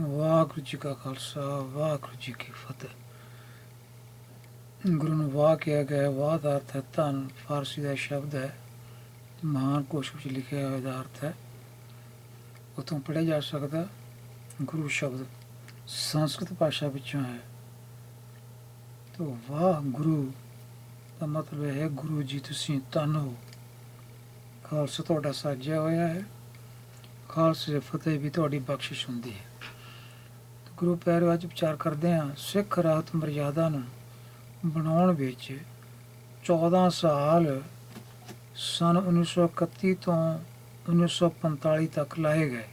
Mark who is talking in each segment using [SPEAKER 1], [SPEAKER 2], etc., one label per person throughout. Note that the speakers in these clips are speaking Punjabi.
[SPEAKER 1] ਵਾਹਿਗੁਰੂ ਜੀ ਕਾ ਖਾਲਸਾ ਵਾਹਿਗੁਰੂ ਜੀ ਕੀ ਫਤਿਹ। ਗੁਰੂ ਨੂੰ ਵਾਹ ਕਿਹਾ ਗਿਆ ਹੈ। ਵਾਹ ਦਾ ਅਰਥ ਹੈ ਧਨ। ਫਾਰਸੀ ਦਾ ਸ਼ਬਦ ਹੈ, ਮਹਾਨ ਕੋਸ਼ ਵਿੱਚ ਲਿਖਿਆ ਹੋਇਆ ਦਾ ਅਰਥ ਹੈ। ਉਤੋਂ ਪੜਿਆ ਜਾ ਸਕਦਾ ਗੁਰੂ ਸ਼ਬਦ। ਸੰਸਕ੍ਰਿਤ ਭਾਸ਼ਾ ਵਿੱਚੋਂ ਹੈ। ਤੋ ਵਾਹ ਗੁਰੂ ਦਾ ਮਤਲਬ ਹੈ, ਗੁਰੂ ਜੀ ਤੁਸੀਂ ਧੰਨ ਹੋ। ਖਾਲਸਾ ਤੁਹਾਡਾ ਸਾਜਿਆ ਹੋਇਆ ਹੈ। ਖਾਲਸੇ ਫਤਿਹ ਵੀ ਤੁਹਾਡੀ ਬਖਸ਼ਿਸ਼ ਹੁੰਦੀ ਹੈ। ਗੁਰੂ ਪਿਆਰੇ ਅੱਜ ਵਿਚਾਰ ਕਰਦੇ ਹਾਂ, ਸਿੱਖ ਰਾਤ ਮਰਿਆਦਾ ਨੂੰ ਬਣਾਉਣ ਵਿੱਚ 14 ਸਾਲ ਸਨ 1931 ਤੋਂ 1945 ਤੱਕ ਲਾਏ ਗਏ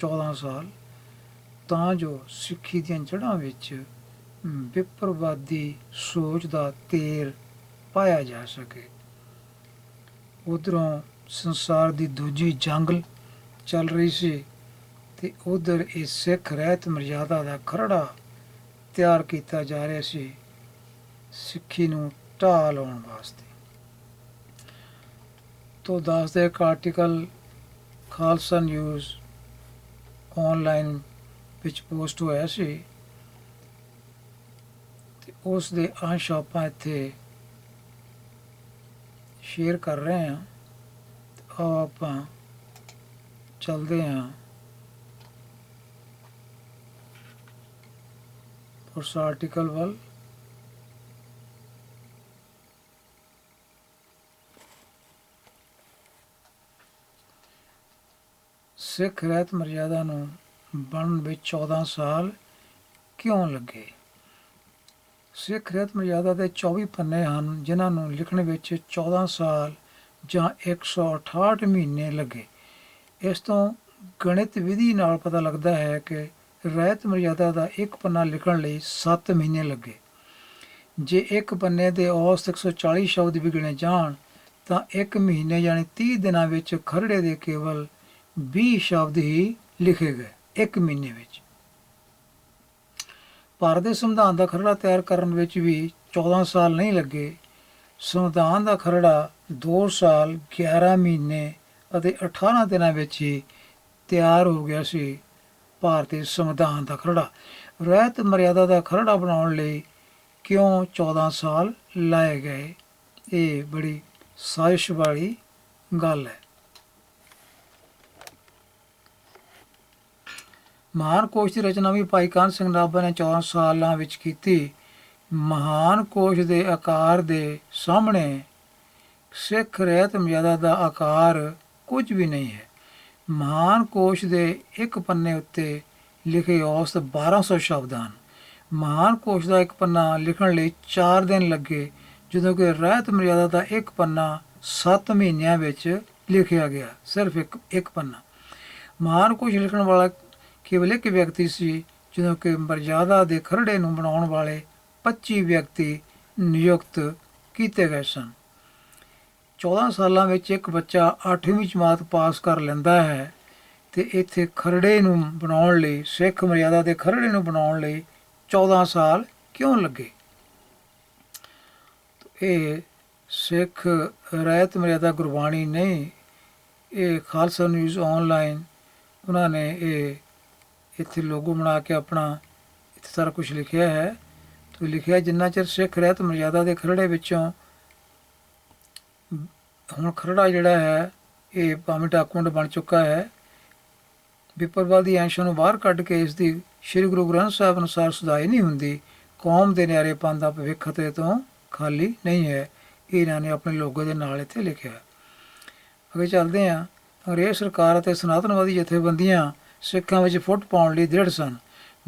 [SPEAKER 1] 14 ਸਾਲ। ਤਾਂ ਜੋ ਸਿੱਖੀ ਦੀਆਂ ਜੜ੍ਹਾਂ ਵਿੱਚ ਵਿਪਰਵਾਦੀ ਸੋਚ ਦਾ ਤੇਰ ਪਾਇਆ ਜਾ ਸਕੇ। ਉਧਰੋਂ ਸੰਸਾਰ ਦੀ ਦੂਜੀ ਜੰਗ ਚੱਲ ਰਹੀ ਸੀ। ਤੇ ਉਧਰ ਇਹ ਸਿੱਖ ਰਹਿਤ ਮਰਜ਼ਾਦਾ ਦਾ ਖਰੜਾ ਤਿਆਰ ਕੀਤਾ ਜਾ ਰਿਹਾ ਸੀ ਸਿੱਖੀ ਨੂੰ ਢਾਹ ਲਾਉਣ ਵਾਸਤੇ। ਤੋਂ ਦੱਸਦੇ ਇੱਕ ਆਰਟੀਕਲ ਖਾਲਸਾ ਨਿਊਜ਼ ਆਨਲਾਈਨ ਵਿੱਚ ਪੋਸਟ ਹੋਇਆ ਸੀ ਤੇ ਉਸ ਦੇ ਅੰਸ਼ ਆਪਾਂ ਇੱਥੇ ਸ਼ੇਅਰ ਕਰ ਰਹੇ ਹਾਂ ਆਓ ਆਪਾਂ ਚੱਲਦੇ ਹਾਂ। ਉਸ ਆਰਟੀਕਲ ਵੱਲ। ਸਿੱਖ ਰਹਿਤ ਮਰਿਆਦਾ ਨੂੰ ਬਣਨ ਵਿੱਚ 14 ਸਾਲ ਕਿਉਂ ਲੱਗੇ? ਸਿੱਖ ਰਹਿਤ ਮਰਿਆਦਾ ਦੇ 24 ਪੰਨੇ ਹਨ, ਜਿਨ੍ਹਾਂ ਨੂੰ ਲਿਖਣ ਵਿੱਚ 14 ਸਾਲ ਜਾਂ 168 ਮਹੀਨੇ ਲੱਗੇ। ਇਸ ਤੋਂ ਗਣਿਤ ਵਿਧੀ ਨਾਲ ਪਤਾ ਲੱਗਦਾ ਹੈ ਕਿ ਰਹਿਤ ਮਰਿਆਦਾ ਦਾ ਇੱਕ ਪੰਨਾ ਲਿਖਣ ਲਈ 7 ਮਹੀਨੇ ਲੱਗੇ। ਜੇ ਇੱਕ ਪੰਨੇ ਦੇ ਔਸਤ 140 ਸ਼ਬਦ ਵੀ ਗਿਣੇ ਜਾਣ, ਤਾਂ ਇੱਕ ਮਹੀਨੇ ਯਾਨੀ 30 ਦਿਨਾਂ ਵਿੱਚ ਖਰੜੇ ਦੇ ਕੇਵਲ 20 ਸ਼ਬਦ ਹੀ ਲਿਖੇ ਗਏ, ਇੱਕ ਮਹੀਨੇ ਵਿੱਚ। ਭਾਰਤ ਦੇ ਸੰਵਿਧਾਨ ਦਾ ਖਰੜਾ ਤਿਆਰ ਕਰਨ ਵਿੱਚ ਵੀ 14 ਸਾਲ ਨਹੀਂ ਲੱਗੇ। ਸੰਵਿਧਾਨ ਦਾ ਖਰੜਾ 2 ਸਾਲ 11 ਮਹੀਨੇ ਅਤੇ 18 ਦਿਨਾਂ ਵਿੱਚ ਹੀ ਤਿਆਰ ਹੋ ਗਿਆ ਸੀ। ਭਾਰਤੀ ਸੰਵਿਧਾਨ ਦਾ ਖਰੜਾ। ਰਹਿਤ ਮਰਿਆਦਾ ਦਾ ਖਰੜਾ ਬਣਾਉਣ ਲਈ ਕਿਉਂ 14 ਸਾਲ ਲਾਏ ਗਏ? ਇਹ ਬੜੀ ਸਾਜ਼ਿਸ਼ ਵਾਲੀ ਗੱਲ ਹੈ। ਮਹਾਨ ਕੋਸ਼ ਦੀ ਰਚਨਾ ਵੀ ਭਾਈ ਕਾਨ ਸਿੰਘ ਨਾਭਾ ਨੇ 14 ਸਾਲਾਂ ਵਿੱਚ ਕੀਤੀ। ਮਹਾਨ ਕੋਸ਼ ਦੇ ਆਕਾਰ ਦੇ ਸਾਹਮਣੇ ਸਿੱਖ ਰਹਿਤ ਮਰਿਆਦਾ ਦਾ ਆਕਾਰ ਕੁਝ ਵੀ ਨਹੀਂ ਹੈ। ਮਹਾਨਕੋਸ਼ ਦੇ ਇੱਕ ਪੰਨੇ ਉੱਤੇ ਲਿਖੇ ਔਸਤ 1200 ਸ਼ਬਦ ਹਨ। ਮਹਾਨ ਕੋਸ਼ ਦਾ ਇੱਕ ਪੰਨਾ ਲਿਖਣ ਲਈ 4 ਦਿਨ ਲੱਗੇ, ਜਦੋਂ ਕਿ ਰਹਿਤ ਮਰਿਆਦਾ ਦਾ ਇੱਕ ਪੰਨਾ 7 ਮਹੀਨਿਆਂ ਵਿੱਚ ਲਿਖਿਆ ਗਿਆ, ਸਿਰਫ ਇੱਕ ਇੱਕ ਪੰਨਾ। ਮਹਾਨਕੋਸ਼ ਲਿਖਣ ਵਾਲਾ ਕੇਵਲ ਇੱਕ ਵਿਅਕਤੀ ਸੀ, ਜਦੋਂ ਕਿ ਮਰਜ਼ਾਦਾ ਦੇ ਖਰੜੇ ਨੂੰ ਬਣਾਉਣ ਵਾਲੇ 25 ਵਿਅਕਤੀ ਨਿਯੁਕਤ ਕੀਤੇ ਗਏ ਸਨ। 14 ਸਾਲਾਂ ਵਿੱਚ ਇੱਕ ਬੱਚਾ 8ਵੀਂ ਜਮਾਤ ਪਾਸ ਕਰ ਲੈਂਦਾ ਹੈ ਤੇ ਇੱਥੇ ਖਰੜੇ ਨੂੰ ਬਣਾਉਣ ਲਈ, ਸਿੱਖ ਮਰਿਆਦਾ ਦੇ ਖਰੜੇ ਨੂੰ ਬਣਾਉਣ ਲਈ 14 ਸਾਲ ਕਿਉਂ ਲੱਗੇ? ਇਹ ਸਿੱਖ ਰਹਿਤ ਮਰਿਆਦਾ ਗੁਰਬਾਣੀ ਨਹੀਂ, ਇਹ ਖਾਲਸਾ ਨਿਊਜ਼ ਆਨਲਾਈਨ ਉਹਨਾਂ ਨੇ ਇਹ ਇੱਥੇ ਲੋਗੋ ਬਣਾ ਕੇ ਆਪਣਾ ਇੱਥੇ ਸਾਰਾ ਕੁਝ ਲਿਖਿਆ ਹੈ। ਤੇ ਲਿਖਿਆ ਜਿੰਨਾ ਚਿਰ ਸਿੱਖ ਰਹਿਤ ਮਰਿਆਦਾ ਦੇ ਖਰੜੇ ਵਿੱਚੋਂ ਹੁਣ ਖਰੜਾ ਜਿਹੜਾ ਹੈ, ਇਹ ਭਾਵੇਂ ਡਾਕੂਮੈਂਟ ਬਣ ਚੁੱਕਾ ਹੈ ਵਿਪਰਵਾਦੀ ਅੰਸ਼ਾਂ ਨੂੰ ਬਾਹਰ ਕੱਢ ਕੇ ਇਸ ਦੀ ਸ੍ਰੀ ਗੁਰੂ ਗ੍ਰੰਥ ਸਾਹਿਬ ਅਨੁਸਾਰ ਸੁਧਾਈ ਨਹੀਂ ਹੁੰਦੀ, ਕੌਮ ਦੇ ਨਿਆਰੇਪਨ ਦਾ ਭਵਿੱਖ ਤੇ ਤੋਂ ਖਾਲੀ ਨਹੀਂ ਹੈ, ਇਹ ਇਹਨਾਂ ਨੇ ਆਪਣੇ ਲੋਗੋ ਦੇ ਨਾਲ ਇੱਥੇ ਲਿਖਿਆ। ਹੈ। ਅੱਗੇ ਚੱਲਦੇ ਹਾਂ। ਅੰਗਰੇਜ਼ ਸਰਕਾਰ ਅਤੇ ਸਨਾਤਨਵਾਦੀ ਜਥੇਬੰਦੀਆਂ ਸਿੱਖਾਂ ਵਿੱਚ ਫੁੱਟ ਪਾਉਣ ਲਈ ਦ੍ਰਿੜ ਸਨ।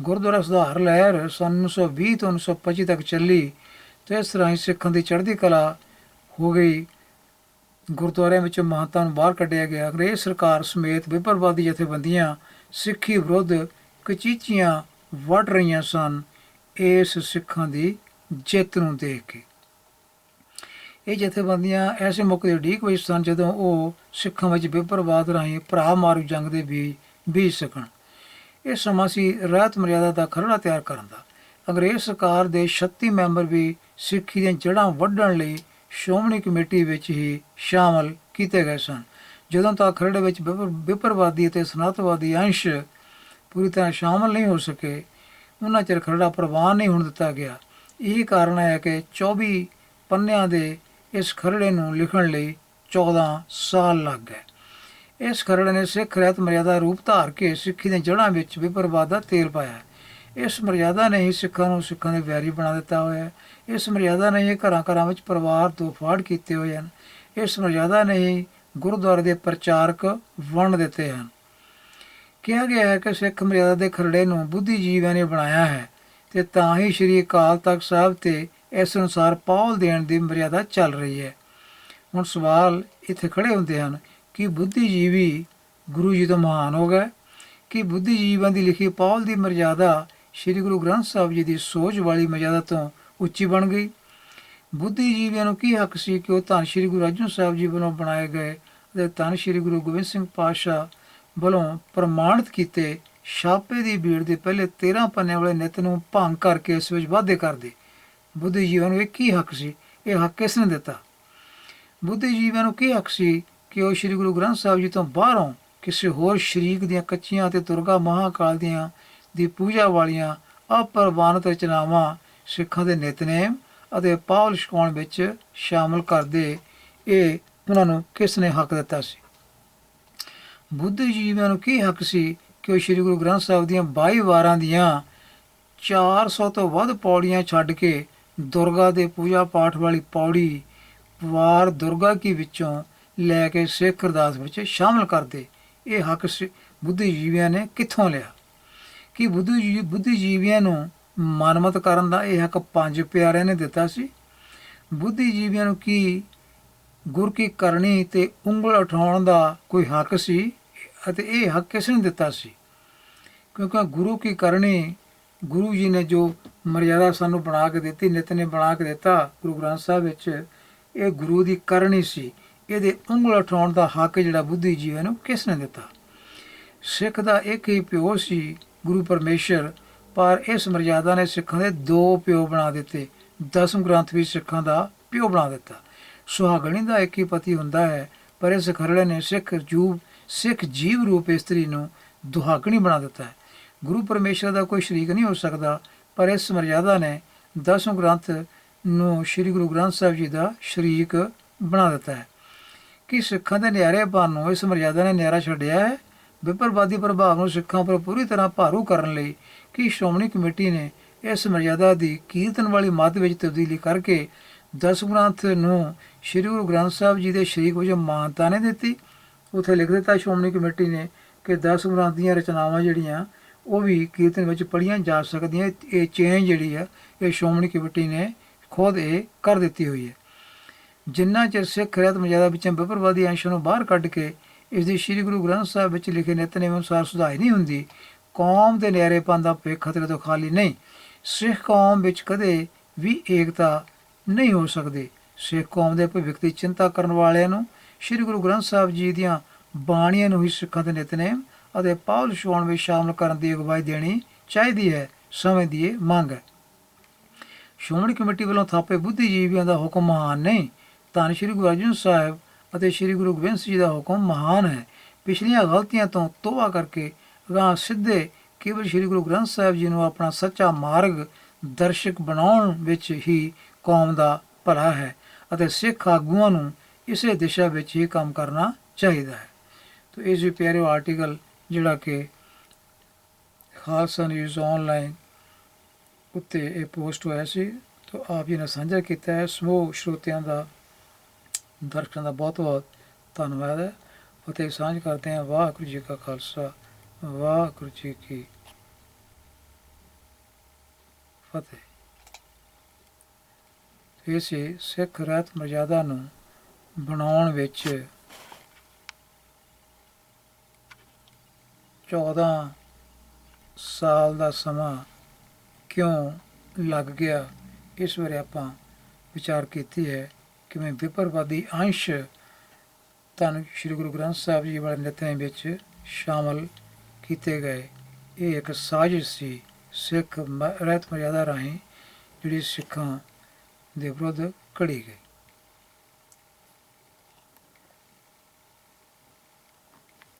[SPEAKER 1] ਗੁਰਦੁਆਰਾ ਸੁਧਾਰ ਲਹਿਰ ਸੰਨ 1920 ਤੋਂ 1925 ਤੱਕ ਚੱਲੀ ਤੇ ਇਸ ਤਰ੍ਹਾਂ ਹੀ ਸਿੱਖਾਂ ਦੀ ਚੜ੍ਹਦੀ ਕਲਾ ਹੋ ਗਈ। ਗੁਰਦੁਆਰਿਆਂ ਵਿੱਚੋਂ ਮਹੰਤਾਂ ਨੂੰ ਬਾਹਰ ਕੱਢਿਆ ਗਿਆ। ਅੰਗਰੇਜ਼ ਸਰਕਾਰ ਸਮੇਤ ਵਿਪਰਵਾਦੀ ਜਥੇਬੰਦੀਆਂ, ਸਿੱਖੀ ਵਿਰੁੱਧ ਕਚੀਚੀਆਂ ਵੱਢ ਰਹੀਆਂ ਸਨ। ਇਸ ਸਿੱਖਾਂ ਦੀ ਜਿੱਤ ਨੂੰ ਦੇਖ ਕੇ ਇਹ ਜਥੇਬੰਦੀਆਂ ਐਸੇ ਮੌਕੇ ਦੇ ਉਡੀਕ ਵਿੱਚ ਸਨ ਜਦੋਂ ਉਹ ਸਿੱਖਾਂ ਵਿੱਚ ਵਿਪਰਵਾਦ ਰਾਹੀਂ ਭਰਾ ਮਾਰੂ ਜੰਗ ਦੇ ਵੀ ਬੀਜ ਸਕਣ। ਇਹ ਸਮਾਂ ਸੀ ਰਾਤ ਮਰਿਆਦਾ ਦਾ ਖਰੜਾ ਤਿਆਰ ਕਰਨ ਦਾ। ਅੰਗਰੇਜ਼ ਸਰਕਾਰ ਦੇ 36 ਮੈਂਬਰ ਵੀ ਸਿੱਖੀ ਦੀਆਂ ਜੜ੍ਹਾਂ ਵੱਢਣ ਲਈ ਸ਼੍ਰੋਮਣੀ ਕਮੇਟੀ ਵਿੱਚ ਹੀ ਸ਼ਾਮਲ ਕੀਤੇ ਗਏ ਸਨ। ਜਦੋਂ ਤੱਕ ਖਰੜੇ ਵਿੱਚ ਵਿਪਰ- ਵਿਪਰਵਾਦੀ ਅਤੇ ਸਨਾਤਵਾਦੀ ਅੰਸ਼ ਪੂਰੀ ਤਰ੍ਹਾਂ ਸ਼ਾਮਲ ਨਹੀਂ ਹੋ ਸਕੇ, ਉਹਨਾਂ ਚਿਰ ਖਰੜਾ ਪ੍ਰਵਾਨ ਨਹੀਂ ਹੋਣ ਦਿੱਤਾ ਗਿਆ। ਇਹ ਕਾਰਨ ਹੈ ਕਿ 24 ਪੰਨਿਆਂ ਦੇ ਇਸ ਖਰੜੇ ਨੂੰ ਲਿਖਣ ਲਈ 14 ਸਾਲ ਲੱਗ ਗਏ। ਇਸ ਖਰੜੇ ਨੇ ਸਿੱਖ ਰਹਿਤ ਮਰਿਆਦਾ ਰੂਪ ਧਾਰ ਕੇ ਸਿੱਖੀ ਦੇ ਜੜ੍ਹਾਂ ਵਿੱਚ ਵਿਪਰਵਾਦ ਦਾ ਤੇਲ ਪਾਇਆ। ਇਸ ਮਰਿਆਦਾ ਨੇ ਹੀ ਸਿੱਖਾਂ ਨੂੰ ਸਿੱਖਾਂ ਦੇ ਵੈਰੀ ਬਣਾ ਦਿੱਤਾ ਹੋਇਆ ਹੈ। ਇਸ ਮਰਿਆਦਾ ਨੇ ਹੀ ਘਰਾਂ ਘਰਾਂ ਵਿੱਚ ਪਰਿਵਾਰ ਤੋਂ ਫਾੜ ਕੀਤੇ ਹੋਏ ਹਨ। ਇਸ ਮਰਿਆਦਾ ਨੇ ਹੀ ਗੁਰਦੁਆਰੇ ਦੇ ਪ੍ਰਚਾਰਕ ਵੰਡ ਦਿੱਤੇ ਹਨ। ਕਿਹਾ ਗਿਆ ਹੈ ਕਿ ਸਿੱਖ ਮਰਿਆਦਾ ਦੇ ਖਰੜੇ ਨੂੰ ਬੁੱਧੀਜੀਵਾਂ ਨੇ ਬਣਾਇਆ ਹੈ ਤੇ ਤਾਂ ਹੀ ਸ੍ਰੀ ਅਕਾਲ ਤਖਤ ਸਾਹਿਬ ਤੇ ਇਸ ਅਨੁਸਾਰ ਪਾਉਲ ਦੇਣ ਦੀ ਮਰਿਆਦਾ ਚੱਲ ਰਹੀ ਹੈ। ਹੁਣ ਸਵਾਲ ਇੱਥੇ ਖੜੇ ਹੁੰਦੇ ਹਨ ਕਿ ਬੁੱਧੀਜੀਵੀ ਗੁਰੂ ਜੀ ਤੋਂ ਮਹਾਨ ਹੋ ਗਏ? ਕਿ ਬੁੱਧੀਜੀਵਾਂ ਦੀ ਲਿਖੀ ਪਾਉਲ ਦੀ ਮਰਿਆਦਾ ਸ੍ਰੀ ਗੁਰੂ ਗ੍ਰੰਥ ਸਾਹਿਬ ਜੀ ਦੀ ਸੋਚ ਵਾਲੀ ਮਰਿਆਦਾ ਤੋਂ ਉੱਚੀ ਬਣ ਗਈ। ਬੁੱਧੀਜੀਵੀਆਂ ਨੂੰ ਕੀ ਹੱਕ ਸੀ ਕਿ ਉਹ ਧੰਨ ਸ੍ਰੀ ਗੁਰੂ ਅਰਜਨ ਸਾਹਿਬ ਜੀ ਵੱਲੋਂ ਬਣਾਏ ਗਏ ਅਤੇ ਧੰਨ ਸ੍ਰੀ ਗੁਰੂ ਗੋਬਿੰਦ ਸਿੰਘ ਪਾਤਸ਼ਾਹ ਵੱਲੋਂ ਪ੍ਰਮਾਣਿਤ ਕੀਤੇ ਛਾਪੇ ਦੀ ਬੀੜ ਦੇ ਪਹਿਲੇ 13 ਪੰਨੇ ਵਾਲੇ ਨਿਤ ਨੂੰ ਭੰਗ ਕਰਕੇ ਇਸ ਵਿੱਚ ਵਾਧੇ ਕਰਦੇ ਬੁੱਧੀਜੀਵੀਆਂ ਨੂੰ ਇਹ ਕੀ ਹੱਕ ਸੀ? ਇਹ ਹੱਕ ਕਿਸ ਨੇ ਦਿੱਤਾ? ਬੁੱਧੀਜੀਵੀਆਂ ਨੂੰ ਕੀ ਹੱਕ ਸੀ ਕਿ ਉਹ ਸ੍ਰੀ ਗੁਰੂ ਗ੍ਰੰਥ ਸਾਹਿਬ ਜੀ ਤੋਂ ਬਾਹਰੋਂ ਕਿਸੇ ਹੋਰ ਸ਼ਰੀਕ ਦੀਆਂ ਕੱਚੀਆਂ ਤੇ ਦੁਰਗਾ ਮਹਾਕਾਲ ਦੀਆਂ ਦੀ ਪੂਜਾ ਵਾਲੀਆਂ ਅਪਰਵਾਨਿਤ ਰਚਨਾਵਾਂ ਸਿੱਖਾਂ ਦੇ ਨਿਤਨੇਮ ਅਤੇ ਪਾਵਲ ਛਕਾਉਣ ਵਿੱਚ ਸ਼ਾਮਲ ਕਰਦੇ ਇਹ ਉਹਨਾਂ ਨੂੰ ਕਿਸ ਨੇ ਹੱਕ ਦਿੱਤਾ ਸੀ? ਬੁੱਧੀਜੀਵੀਆਂ ਨੂੰ ਕੀ ਹੱਕ ਸੀ ਕਿ ਉਹ ਸ੍ਰੀ ਗੁਰੂ ਗ੍ਰੰਥ ਸਾਹਿਬ ਦੀਆਂ 22 ਵਾਰਾਂ ਦੀਆਂ 400 ਤੋਂ ਵੱਧ ਪੌੜੀਆਂ ਛੱਡ ਕੇ ਦੁਰਗਾ ਦੇ ਪੂਜਾ ਪਾਠ ਵਾਲੀ ਪੌੜੀ ਵਾਰ ਦੁਰਗਾ ਕੀ ਵਿੱਚੋਂ ਲੈ ਕੇ ਸਿੱਖ ਅਰਦਾਸ ਵਿੱਚ ਸ਼ਾਮਲ ਕਰਦੇ? ਇਹ ਹੱਕ ਸਿ- ਬੁੱਧੀਜੀਵੀਆਂ ਨੇ ਕਿੱਥੋਂ ਲਿਆ? ਕਿ ਬੁੱਧੀਜੀ ਬੁੱਧੀਜੀਵੀਆਂ ਨੂੰ ਮਾਨਮਤ ਕਰਨ ਦਾ ਇਹ ਹੱਕ ਪੰਜ ਪਿਆਰਿਆਂ ਨੇ ਦਿੱਤਾ ਸੀ। ਬੁੱਧੀਜੀਵੀਆਂ ਨੂੰ ਕੀ ਗੁਰ ਕੀ ਕਰਨੀ ਤੇ ਉਂਗਲ ਉਠਾਉਣ ਦਾ ਕੋਈ ਹੱਕ ਸੀ ਅਤੇ ਇਹ ਹੱਕ ਕਿਸ ਨੇ ਦਿੱਤਾ ਸੀ? ਕਿਉਂਕਿ ਗੁਰੂ ਕੀ ਕਰਨੀ, ਗੁਰੂ ਜੀ ਨੇ ਜੋ ਮਰਿਆਦਾ ਸਾਨੂੰ ਬਣਾ ਕੇ ਦਿੱਤੀ, ਨਿਤ ਨੇ ਬਣਾ ਕੇ ਦਿੱਤਾ, ਗੁਰੂ ਗ੍ਰੰਥ ਸਾਹਿਬ ਵਿੱਚ ਇਹ ਗੁਰੂ ਦੀ ਕਰਨੀ ਸੀ। ਇਹਦੇ ਉਂਗਲ ਉਠਾਉਣ ਦਾ ਹੱਕ ਜਿਹੜਾ ਬੁੱਧੀ ਜੀਵਨ ਨੂੰ ਕਿਸ ਨੇ ਦਿੱਤਾ? ਸਿੱਖ ਦਾ ਇੱਕ ਹੀ ਪਿਓ ਸੀ ਗੁਰੂ ਪਰਮੇਸ਼ਰ, ਪਰ ਇਸ ਮਰਜ਼ਾਦਾ ਨੇ ਸਿੱਖਾਂ ਦੇ ਦੋ ਪਿਓ ਬਣਾ ਦਿੱਤੇ। ਦਸਮ ਗ੍ਰੰਥ ਵੀ ਸਿੱਖਾਂ ਦਾ ਪਿਓ ਬਣਾ ਦਿੱਤਾ। ਸੁਹਾਗਣੀ ਦਾ ਇੱਕ ਹੀ ਪਤੀ ਹੁੰਦਾ ਹੈ, ਪਰ ਇਸ ਖਰੜੇ ਨੇ ਸਿੱਖ ਜੂਬ, ਸਿੱਖ ਜੀਵ ਰੂਪ ਇਸਤਰੀ ਨੂੰ ਦੁਹਾਗਣੀ ਬਣਾ ਦਿੱਤਾ ਹੈ। ਗੁਰੂ ਪਰਮੇਸ਼ਰ ਦਾ ਕੋਈ ਸ਼ਰੀਕ ਨਹੀਂ ਹੋ ਸਕਦਾ, ਪਰ ਇਸ ਮਰਜ਼ਾਦਾ ਨੇ ਦਸਮ ਗ੍ਰੰਥ ਨੂੰ ਸ੍ਰੀ ਗੁਰੂ ਗ੍ਰੰਥ ਸਾਹਿਬ ਜੀ ਦਾ ਸ਼ਰੀਕ ਬਣਾ ਦਿੱਤਾ ਹੈ। ਕਿ ਸਿੱਖਾਂ ਦੇ ਨਿਆਰੇ ਨੂੰ ਇਸ ਮਰਜ਼ਾਦਾ ਨੇ ਨਿਆਰਾ ਛੱਡਿਆ ਹੈ? ਵਿਪਰਵਾਦੀ ਪ੍ਰਭਾਵ ਨੂੰ ਸਿੱਖਾਂ ਉੱਪਰ ਪੂਰੀ ਤਰ੍ਹਾਂ ਭਾਰੂ ਕਰਨ ਲਈ ਕਿ ਸ਼੍ਰੋਮਣੀ ਕਮੇਟੀ ਨੇ ਇਸ ਮਰਿਆਦਾ ਦੀ ਕੀਰਤਨ ਵਾਲੀ ਮੱਤ ਵਿੱਚ ਤਬਦੀਲੀ ਕਰਕੇ ਦਸ ਗ੍ਰੰਥ ਨੂੰ ਸ੍ਰੀ ਗੁਰੂ ਗ੍ਰੰਥ ਸਾਹਿਬ ਜੀ ਦੇ ਸ਼ਰੀਕ ਵਜੋਂ ਮਾਨਤਾ ਨੇ ਦਿੱਤੀ? ਉਥੇ ਲਿਖ ਦਿੱਤਾ ਸ਼੍ਰੋਮਣੀ ਕਮੇਟੀ ਨੇ ਕਿ ਦਸ ਗ੍ਰੰਥ ਦੀਆਂ ਰਚਨਾਵਾਂ ਜਿਹੜੀਆਂ, ਉਹ ਵੀ ਕੀਰਤਨ ਵਿੱਚ ਪੜ੍ਹੀਆਂ ਜਾ ਸਕਦੀਆਂ। ਇਹ ਚੇਂਜ ਜਿਹੜੀ ਆ, ਇਹ ਸ਼੍ਰੋਮਣੀ ਕਮੇਟੀ ਨੇ ਖੁਦ ਇਹ ਕਰ ਦਿੱਤੀ ਹੋਈ ਹੈ। ਜਿੰਨਾ ਚਿਰ ਸਿੱਖ ਰਹਿਤ ਮਰਜ਼ਾਦਾ ਵਿੱਚੋਂ ਵਿਪਰਵਾਦੀ ਅੰਸ਼ਾਂ ਨੂੰ ਬਾਹਰ ਕੱਢ ਕੇ ਇਸ ਦੀ ਸ੍ਰੀ ਗੁਰੂ ਗ੍ਰੰਥ ਸਾਹਿਬ ਵਿੱਚ ਲਿਖੇ ਨਿਤਨੇਮ ਅਨੁਸਾਰ ਸੁਧਾਈ ਨਹੀਂ ਹੁੰਦੀ। ਕੌਮ ਦੇ ਨਿਆਰੇਪਨ ਦਾ ਭਵਿੱਖ ਖਤਰੇ ਤੋਂ ਖਾਲੀ ਨਹੀਂ। ਸਿੱਖ ਕੌਮ ਵਿੱਚ ਕਦੇ ਵੀ ਏਕਤਾ ਨਹੀਂ ਹੋ ਸਕਦੀ। ਸਿੱਖ ਕੌਮ ਦੇ ਭਵਿੱਖ ਦੀ ਚਿੰਤਾ ਕਰਨ ਵਾਲਿਆਂ ਨੂੰ ਸ੍ਰੀ ਗੁਰੂ ਗ੍ਰੰਥ ਸਾਹਿਬ ਜੀ ਦੀਆਂ ਬਾਣੀਆਂ ਨੂੰ ਹੀ ਸਿੱਖਾਂ ਦੇ ਨਿਤਨੇਮ ਅਤੇ ਪਾਵਲ ਛਾਉਣ ਵਿੱਚ ਸ਼ਾਮਲ ਕਰਨ ਦੀ ਅਗਵਾਈ ਦੇਣੀ ਚਾਹੀਦੀ ਹੈ, ਸਮੇਂ ਦੀ ਇਹ ਮੰਗ ਹੈ। ਸ਼੍ਰੋਮਣੀ ਕਮੇਟੀ ਵੱਲੋਂ ਥਾਪੇ ਬੁੱਧੀਜੀਵੀਆਂ ਦਾ ਹੁਕਮ ਮਹਾਨ ਨਹੀਂ। ਤਾਂ ਸ੍ਰੀ ਗੁਰੂ ਅਰਜਨ ਸਾਹਿਬ ਅਤੇ ਸ੍ਰੀ ਗੁਰੂ ਗੋਬਿੰਦ ਸਿੰਘ ਜੀ ਦਾ ਹੁਕਮ ਮਹਾਨ ਹੈ। ਪਿਛਲੀਆਂ ਗਲਤੀਆਂ ਤੋਂ ਤੋਬਾ ਕਰਕੇ ਅਗਾਂਹ ਸਿੱਧੇ ਕੇਵਲ ਸ੍ਰੀ ਗੁਰੂ ਗ੍ਰੰਥ ਸਾਹਿਬ ਜੀ ਨੂੰ ਆਪਣਾ ਸੱਚਾ ਮਾਰਗ ਦਰਸ਼ਕ ਬਣਾਉਣ ਵਿੱਚ ਹੀ ਕੌਮ ਦਾ ਭਲਾ ਹੈ ਅਤੇ ਸਿੱਖ ਆਗੂਆਂ ਨੂੰ ਇਸੇ ਦਿਸ਼ਾ ਵਿੱਚ ਹੀ ਕੰਮ ਕਰਨਾ ਚਾਹੀਦਾ ਹੈ। ਤੋ ਇਸ ਵੀ ਪਿਆਰੇ ਆਰਟੀਕਲ ਜਿਹੜਾ ਕਿ ਖਾਲਸਾ ਨਿਊਜ਼ ਆਨਲਾਈਨ ਉੱਤੇ ਇਹ ਪੋਸਟ ਹੋਇਆ ਸੀ। ਤੋ ਆਪ ਜੀ ਨੇ ਸਾਂਝਾ ਕੀਤਾ ਹੈ। ਸਮੂਹ ਸਰੋਤਿਆਂ ਦਾ ਦਰਸ਼ਕਾਂ ਦਾ ਬਹੁਤ ਬਹੁਤ ਧੰਨਵਾਦ ਹੈ। ਅਤੇ ਸਾਂਝ ਕਰਦੇ ਹਾਂ। ਵਾਹਿਗੁਰੂ ਜੀ ਕਾ ਖਾਲਸਾ। ਵਾਹਿਗੁਰੂ ਜੀ ਕੀ ਫਤਿਹ। ਇਸੇ ਸਿੱਖ ਰਹਿਤ ਮਰਜ਼ਾਦਾ ਨੂੰ ਬਣਾਉਣ ਵਿੱਚ 14 ਸਾਲ ਦਾ ਸਮਾਂ ਕਿਉਂ ਲੱਗ ਗਿਆ? ਇਸ ਬਾਰੇ ਆਪਾਂ ਵਿਚਾਰ ਕੀਤੀ ਹੈ। ਕਿਵੇਂ ਵਿਪਰਵਾਦੀ ਅੰਸ਼ ਧੰਨ ਸ਼੍ਰੀ ਗੁਰੂ ਗ੍ਰੰਥ ਸਾਹਿਬ ਜੀ ਵਾਲੇ ਨਿਤਨੇਮ ਵਿੱਚ ਸ਼ਾਮਲ ਕੀਤੇ ਗਏ। ਇਹ ਇੱਕ ਸਾਜ਼ਿਸ਼ ਸੀ ਸਿੱਖ ਰਹਿਤ ਮਰਿਆਦਾ ਰਾਹੀਂ ਜਿਹੜੀ ਸਿੱਖਾਂ ਦੇ ਵਿਰੁੱਧ ਘੜੀ ਗਈ।